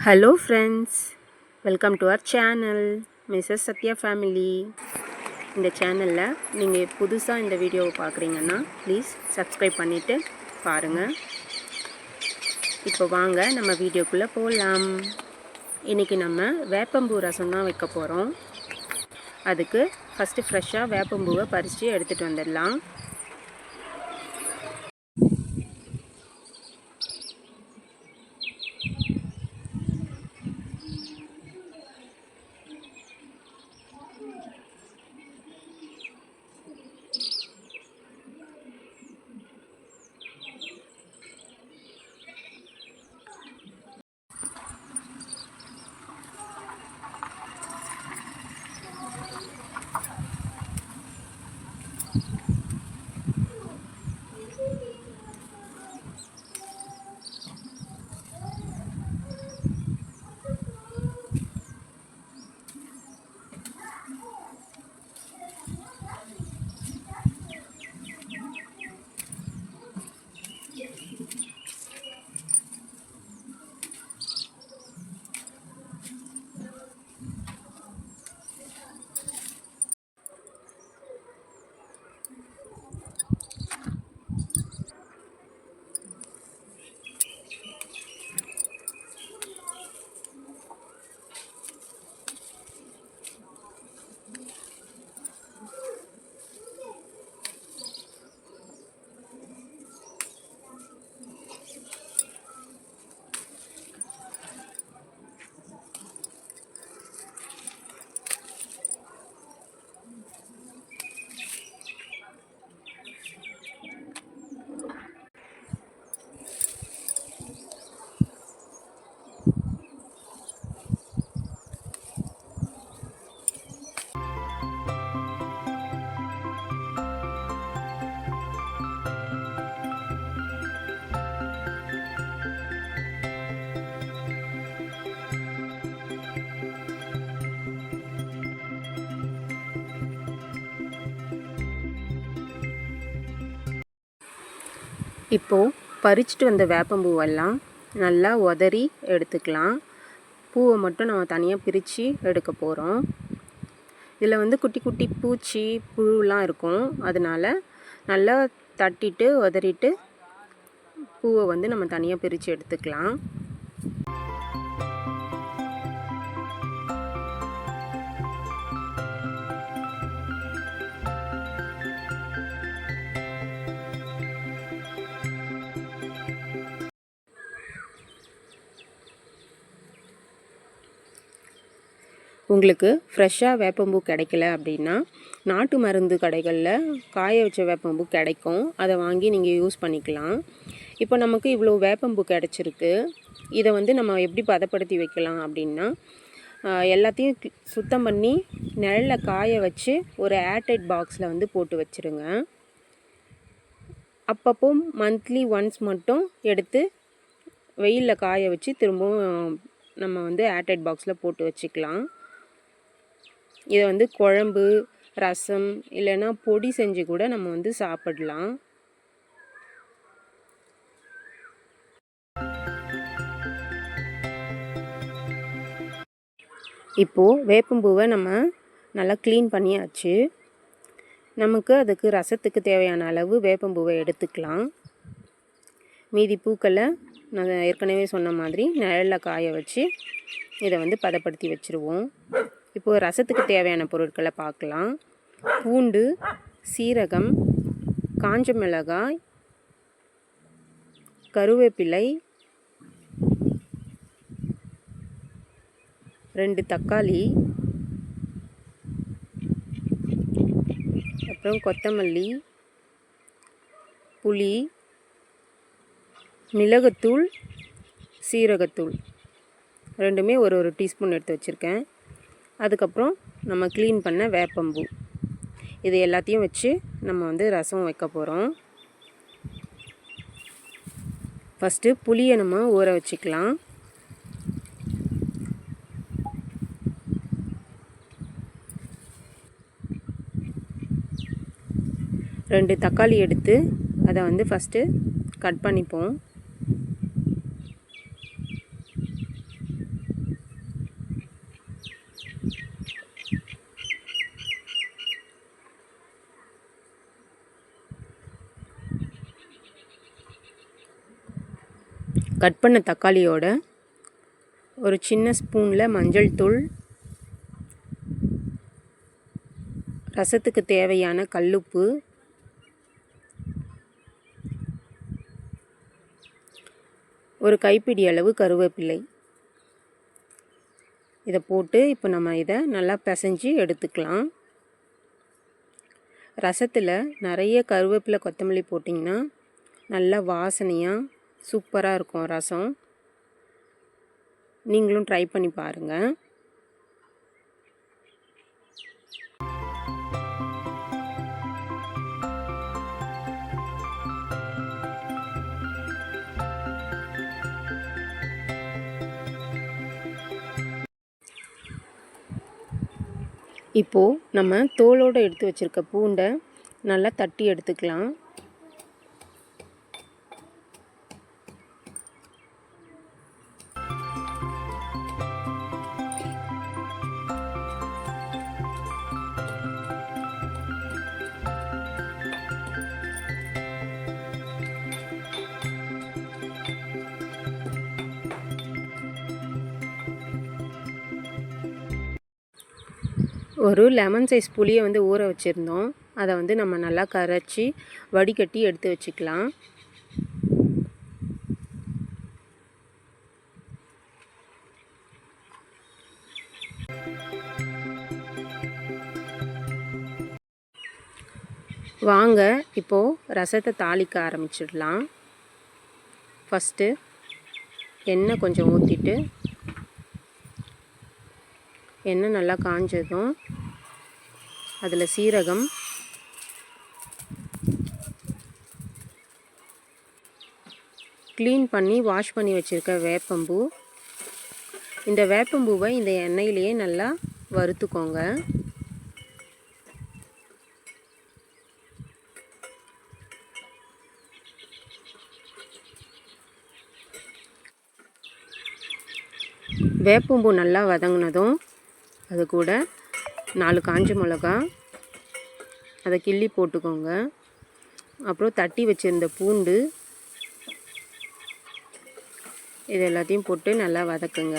Hello friends welcome to our channel Mrs Sathya family இந்த சேனலில் நீங்கள் புதுசாக இந்த வீடியோவை பார்க்குறீங்கன்னா ப்ளீஸ் சப்ஸ்கிரைப் பண்ணிவிட்டு பாருங்கள் இப்போ வாங்க நம்ம வீடியோக்குள்ளே போகலாம் இன்றைக்கி நம்ம வேப்பம்பூ ரசம் தான் வைக்க போகிறோம் அதுக்கு ஃபஸ்ட்டு ஃப்ரெஷ்ஷாக வேப்பம்பூவை பறித்து எடுத்துகிட்டு வந்துடலாம். இப்போது பறிச்சுட்டு வந்த வேப்பம்பூவெல்லாம் நல்லா உதறி எடுத்துக்கலாம். பூவை மட்டும் நம்ம தனியாக பிரித்து எடுக்க போகிறோம் இதில் வந்து குட்டி குட்டி பூச்சி புழுலாம் இருக்கும். அதனால் நல்லா தட்டிட்டு உதறிட்டு பூவை வந்து நம்ம தனியாக பிரித்து எடுத்துக்கலாம். உங்களுக்கு ஃப்ரெஷ்ஷாக வேப்பம்பூ கிடைக்கல அப்படின்னா நாட்டு மருந்து கடைகளில் காய வச்ச வேப்பம்பூ கிடைக்கும். அதை வாங்கி நீங்கள் யூஸ் பண்ணிக்கலாம். இப்போ நமக்கு இவ்வளோ வேப்பம்பூ கிடச்சிருக்கு. இதை வந்து நம்ம எப்படி பதப்படுத்தி வைக்கலாம் அப்படின்னா எல்லாத்தையும் சுத்தம் பண்ணி நிழலில் காய வச்சு ஒரு ஏர்டைட் பாக்ஸில் வந்து போட்டு வச்சுருங்க. அப்பப்போ மந்த்லி ஒன்ஸ் மட்டும் எடுத்து வெயிலில் காய வச்சு திரும்பவும் நம்ம வந்து ஏர்டைட் பாக்ஸில் போட்டு வச்சுக்கலாம். இதை வந்து குழம்பு ரசம் இல்லைன்னா பொடி செஞ்சு கூட நம்ம வந்து சாப்பிடலாம். இப்போது வேப்பம்பூவை நம்ம நல்லா க்ளீன் பண்ணியாச்சு. நமக்கு அதுக்கு ரசத்துக்கு தேவையான அளவு வேப்பம்பூவை எடுத்துக்கலாம். மீதி பூக்களை நான் ஏற்கனவே சொன்ன மாதிரி நிழலில் காய வச்சு இதை வந்து பதப்படுத்தி வச்சுருவோம். இப்போது ரசத்துக்கு தேவையான பொருட்களை பார்க்கலாம். பூண்டு சீரகம் காஞ்ச மிளகாய் கருவேப்பிலை ரெண்டு தக்காளி அப்புறம் கொத்தமல்லி புளி மிளகுத்தூள் சீரகத்தூள். ரெண்டுமே ஒரு ஒரு டீஸ்பூன் எடுத்து வச்சுருக்கேன். அதுக்கப்புறம் நம்ம க்ளீன் பண்ண வேப்பம்பூ. இது எல்லாத்தையும் வச்சு நம்ம வந்து ரசம் வைக்க போகிறோம் ஃபஸ்ட்டு புளியை நம்ம ஊற வச்சுக்கலாம். ரெண்டு தக்காளி எடுத்து அதை வந்து ஃபஸ்ட்டு கட் பண்ணிப்போம். கட் பண்ண தக்காளியோட ஒரு சின்ன ஸ்பூனில் மஞ்சள் தூள் ரசத்துக்கு தேவையான கல்லுப்பு ஒரு கைப்பிடி அளவு கருவேப்பிலை. இதை போட்டு இப்போ நம்ம இதை நல்லா பிசைஞ்சு எடுத்துக்கலாம். ரசத்தில் நிறைய கருவேப்பிலை கொத்தமல்லி போட்டிங்கன்னா நல்லா வாசனையாக சூப்பராக இருக்கும் ரசம். நீங்களும் ட்ரை பண்ணி பாருங்கள் இப்போது நம்ம தோலோடு எடுத்து வச்சுருக்க பூண்டை நல்லா தட்டி எடுத்துக்கலாம். ஒரு லெமன் சைஸ் புளியை வந்து ஊற வச்சுருந்தோம். அதை வந்து நம்ம நல்லா கரைச்சி வடிகட்டி எடுத்து வச்சுக்கலாம். வாங்க இப்போது ரசத்தை தாளிக்க ஆரம்பிச்சிடலாம். ஃபஸ்ட்டு எண்ணெய் கொஞ்சம் ஊற்றிட்டு எண்ணெய் நல்லா காஞ்சதும் அதில் சீரகம். க்ளீன் பண்ணி வாஷ் பண்ணி வச்சுருக்க வேப்பம்பூ. இந்த வேப்பம்பூவை இந்த எண்ணெயிலேயே நல்லா வறுத்துக்கோங்க. வேப்பம்பூ நல்லா வதங்கினதும் அது கூட நாலு காஞ்ச மிளகா. அதை கிள்ளி போட்டுக்கோங்க. அப்புறம் தட்டி வச்சுருந்த பூண்டு. இது எல்லாத்தையும் போட்டு நல்லா வதக்குங்க.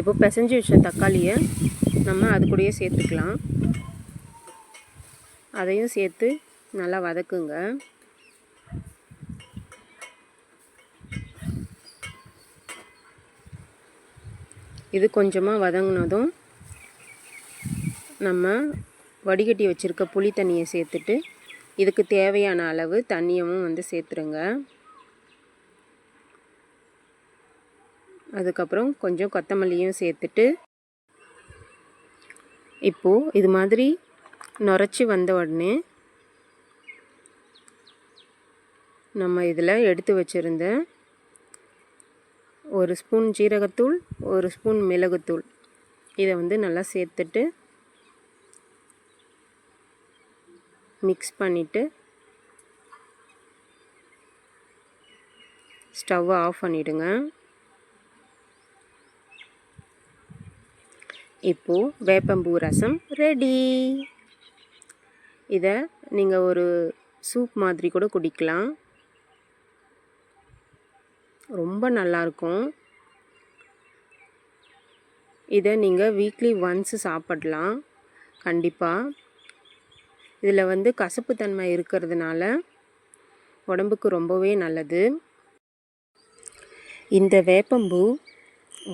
இப்போ பிசைஞ்சு வச்ச தக்காளியை நம்ம அது கூடயே சேர்த்துக்கலாம். அதையும் சேர்த்து நல்லா வதக்குங்க. இது கொஞ்சமாக வதங்கினதும் நம்ம வடிகட்டி வச்சுருக்க புளி தண்ணியை சேர்த்துட்டு இதுக்கு தேவையான அளவு தண்ணியமும் வந்து சேர்த்துருங்க. அதுக்கப்புறம் கொஞ்சம் கொத்தமல்லியும் சேர்த்துட்டு இப்போது இது மாதிரி நுரைச்சி வந்த உடனே நம்ம இதில் எடுத்து வச்சுருந்த ஒரு ஸ்பூன் ஜீரகத்தூள் ஒரு ஸ்பூன் மிளகுத்தூள். இதை வந்து நல்லா சேர்த்துட்டு மிக்ஸ் பண்ணிவிட்டு ஸ்டவ்வை ஆஃப் பண்ணிவிடுங்க இப்போது வேப்பம்பூ ரசம் ரெடி இதை நீங்கள் ஒரு சூப் மாதிரி கூட குடிக்கலாம். ரொம்ப நல்லாயிருக்கும் இதை நீங்கள் வீக்லி ஒன்ஸு சாப்பிடலாம். கண்டிப்பாக இதில் வந்து கசப்புத்தன்மை இருக்கிறதுனால உடம்புக்கு ரொம்பவே நல்லது. இந்த வேப்பம்பூ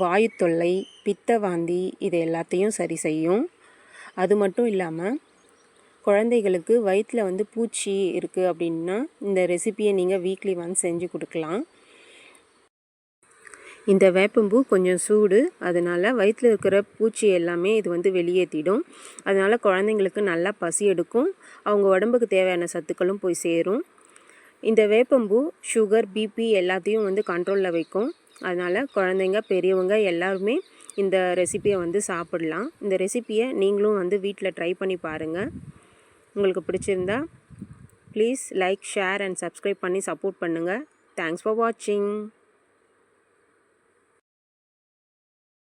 வாயு தொல்லை பித்த வாந்தி இது எல்லாத்தையும் சரி செய்யும். அது மட்டும் இல்லாமல் குழந்தைகளுக்கு வயிற்றில் வந்து பூச்சி இருக்குது அப்படின்னா இந்த ரெசிப்பியை நீங்கள் வீக்லி ஒன்ஸ் செஞ்சு கொடுக்கலாம். இந்த வேப்பம்பூ கொஞ்சம் சூடு அதனால் வயிற்றில் இருக்கிற பூச்சி எல்லாமே இது வந்து வெளியேற்றிடும் அதனால் குழந்தைங்களுக்கு நல்லா பசி எடுக்கும். அவங்க உடம்புக்கு தேவையான சத்துக்களும் போய் சேரும். இந்த வேப்பம்பூ சுகர் பிபி எல்லாத்தையும் வந்து கண்ட்ரோலில் வைக்கும். அதனால் குழந்தைங்க பெரியவங்க எல்லாருமே இந்த ரெசிப்பியை வந்து சாப்பிடலாம். இந்த ரெசிப்பியை நீங்களும் வந்து வீட்டில் ட்ரை பண்ணி பாருங்கள் உங்களுக்கு பிடிச்சிருந்தா please like share and subscribe பண்ணி சப்போர்ட் பண்ணுங்கள் தேங்க்ஸ் ஃபார் வாட்சிங்